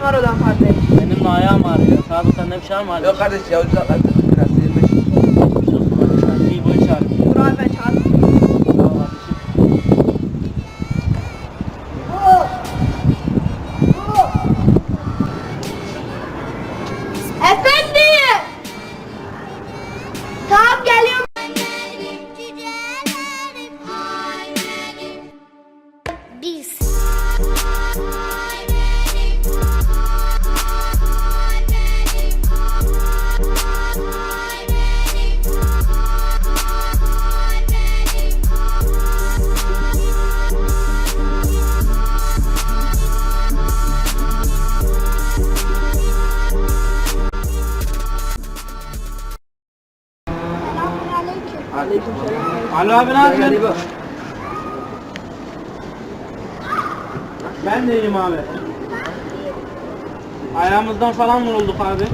var odan kardeş? Benim ayağım ağrıyor. Abi sende bir şey var mı? Yok kardeş yavrucak artık biraz Alo abi ne yapıyorsun? Ben de iyiyim abi. Ayağımızdan falan vurulduk abi.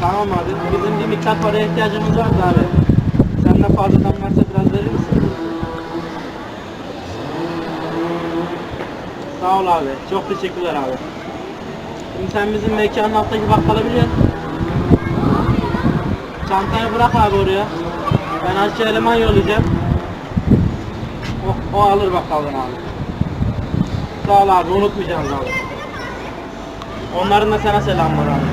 Tamam abi. Bizim bir miktar paraya ihtiyacımız vardı abi. Senden fazladan varsa biraz verir misin? Sağ ol abi. Çok teşekkürler abi. Şimdi sen bizim mekanın alttaki bakkala biliyorsun. Çantayı bırak abi oraya. Ben aşçı eleman yollayacağım. O, o alır bakalım abi. Sağ ol abi unutmayacağız abi. Onların da sana selam var abi.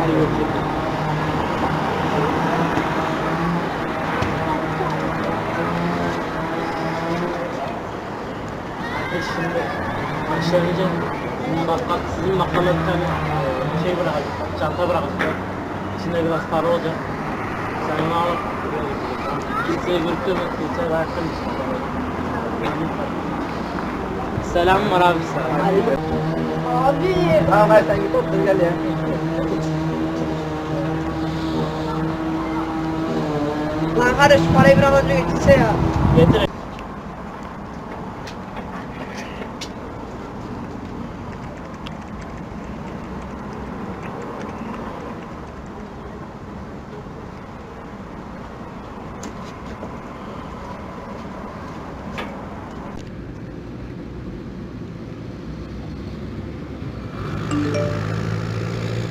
Hadi görüşürüz. Şimdi aşağı ineceğim. Bak bak sizin bakkala bir tane şey bırakacak, çanta bırakacak. İçinde biraz para olacak. Sen onu mı? Kimseye görüktürme, kimseye versin. Selam var abi sana. Abi. Tamam hadi sen git otur gel ya. Lan kardeş parayı bir an önce getirse ya. Getir.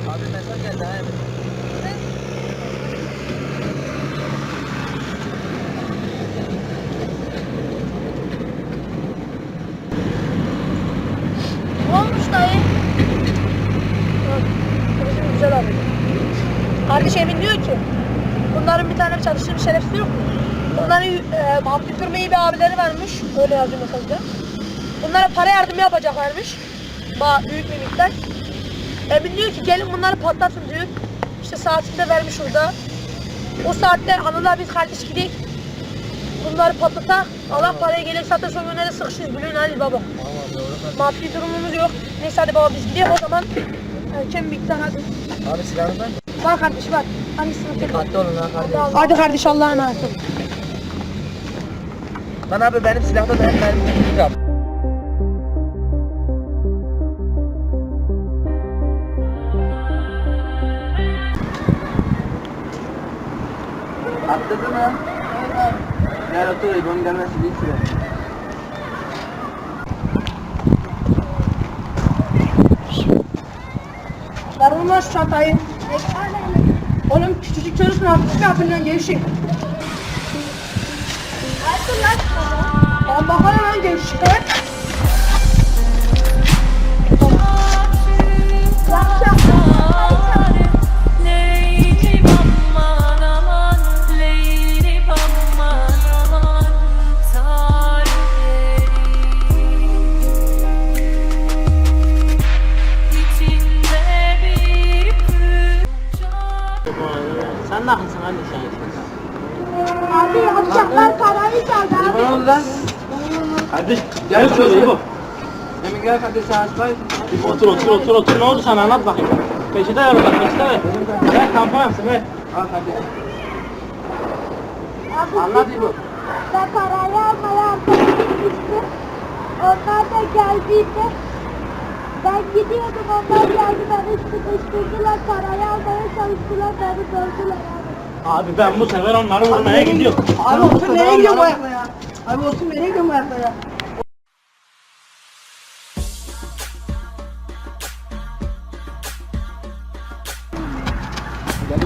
Abi mesaj geldi ha. Ne olmuş dayı? Kardeşim güzel abi. Kardeş Emin diyor ki bunların bir tane çalıştığı bir şerefsiz yok mu? Bunların e, Mahmut Kırmayı bir abileri varmış. Öyle yazıyor mesajda. Bunlara para yardımı yapacaklarmış. Ba büyük bir miktar. Emin diyor ki gelin bunları patlatın diyor. İşte saatinde vermiş orada. O saatte anılar biz kardeş gidik. Bunları patlata. Allah parayı gelir zaten sonra nereye sıkışırız biliyorsun Ali baba. Maddi durumumuz yok. Neyse hadi baba biz gidelim o zaman. Erken miktar hadi. Abi silahını ver. Var kardeş var. Hangisini tek Dikkatli olun ha kardeş. Hadi kardeş Allah'a emanet ol. Lan abi benim silahda da hep mermi yap. Atladın mı? Gel otur İbo'nun gelmesi değil süre. Şu çantayı. Oğlum küçücük çocuksun artık kapından gevşek. Lan. Ben bakarım lan gevşek. Lan? Kardeş Gel gel şöyle. İbo. Emin gel kardeş sen aç İbo otur otur otur otur ne oldu sana anlat bakayım. Peşinde ver oradan peşinde ver. Ver kampanya yapsın ver. Al kardeş. Anlat İbo. Ben parayı almaya arkadaşım gittim. Onlar da geldiydi. Ben gidiyordum onlar geldi beni sıkıştırdılar parayı almaya çalıştılar beni dövdüler abi. Abi ben bu sefer onları vurmaya gidiyorum. Abi otur nereye gidiyorsun bu ayakla ya? Abi otur Abi olsun nereye gömer para?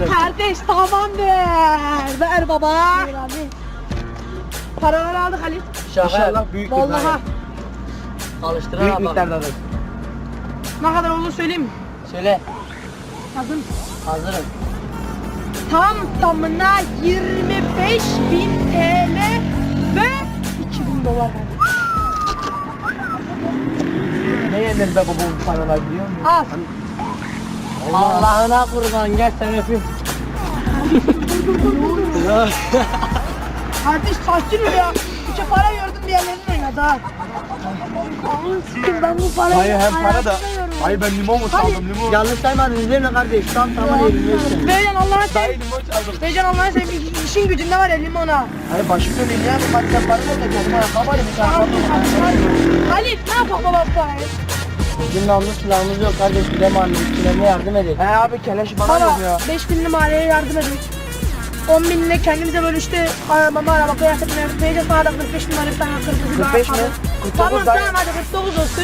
Kardeş tamam ver. Ver baba. Ver abi. Paraları aldık Halil. İnşallah büyük Vallaha. Alıştıran Büyük miktardadır. Ne kadar olur söyleyeyim? Söyle. Hazır mısın? Hazırım. Tam tamına 25 bin TL dolar verdim. Ne yenir be bu paralar biliyor musun? Al. Allah'ına kurban gel sen öpeyim. Kardeş sakin ol ya. İşte para gördüm diğerlerini oynadı ha. Ben bu parayı Hayır hem para da. ayakta Hayır ben limon mu saldım limon? Yanlış saymadınız değil mi kardeş? Tam tamam yerim. Beycan Dayı seveyim. limon çaldım. Beycan Allah'ına seveyim. İşin gücünde var ya limona. Hayır başım dönüyor ya. Hadi sen para ver de kendime ayakkabı alayım. Bir tane Al, ayakkabı al, alayım. al. Halit ne yapalım baba bu parayı? Bizim namlu silahımız yok kardeş. Gidem annem. Kileme yardım edin. He abi keleş bana Baba yok ya. 5 binli mahalleye yardım edin. 10 binle kendimize böyle işte arabama araba kıyafetine Beycan sana da 45 bin bir tane kırmızı bir 45 mi? ayakkabı. 49 Tamam dayı. tamam hadi 49 olsun.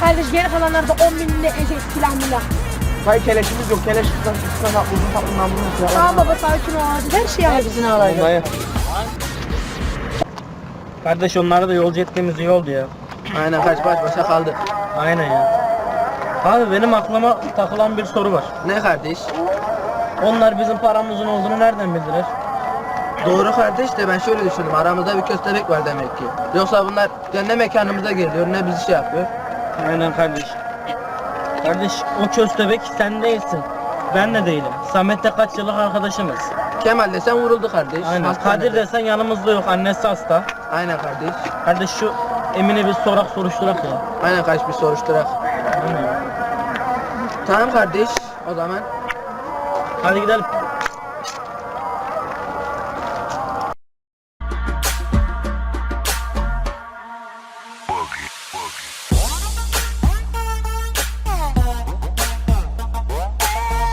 Kardeş geri kalanlar da 10 binle eşek silah milah. Hayır keleşimiz yok. Keleş tutan tutan uzun tatlı namlu silah. Tamam baba sakin ol hadi her şeyi al. Hepsini alayım. Dayı. Kardeş onlara da yolcu ettiğimiz iyi oldu ya. Aynen kaç baş başa kaldı. Aynen ya. Abi benim aklıma takılan bir soru var. Ne kardeş? Onlar bizim paramızın olduğunu nereden bildiler? Doğru kardeş de ben şöyle düşündüm. Aramızda bir köstebek var demek ki. Yoksa bunlar ya ne mekanımıza geliyor ne bizi şey yapıyor. Aynen kardeş. Kardeş o köstebek sen değilsin. Ben de değilim. Samet de kaç yıllık arkadaşımız. Kemal desen vuruldu kardeş. Aynen. Hastanede. Kadir desen yanımızda yok. Annesi hasta. Aynen kardeş. Kardeş şu Emin'i bir sorak soruşturak ya. Aynen kardeş bir soruşturak. Aynen. Tamam kardeş. O zaman Hadi gidelim.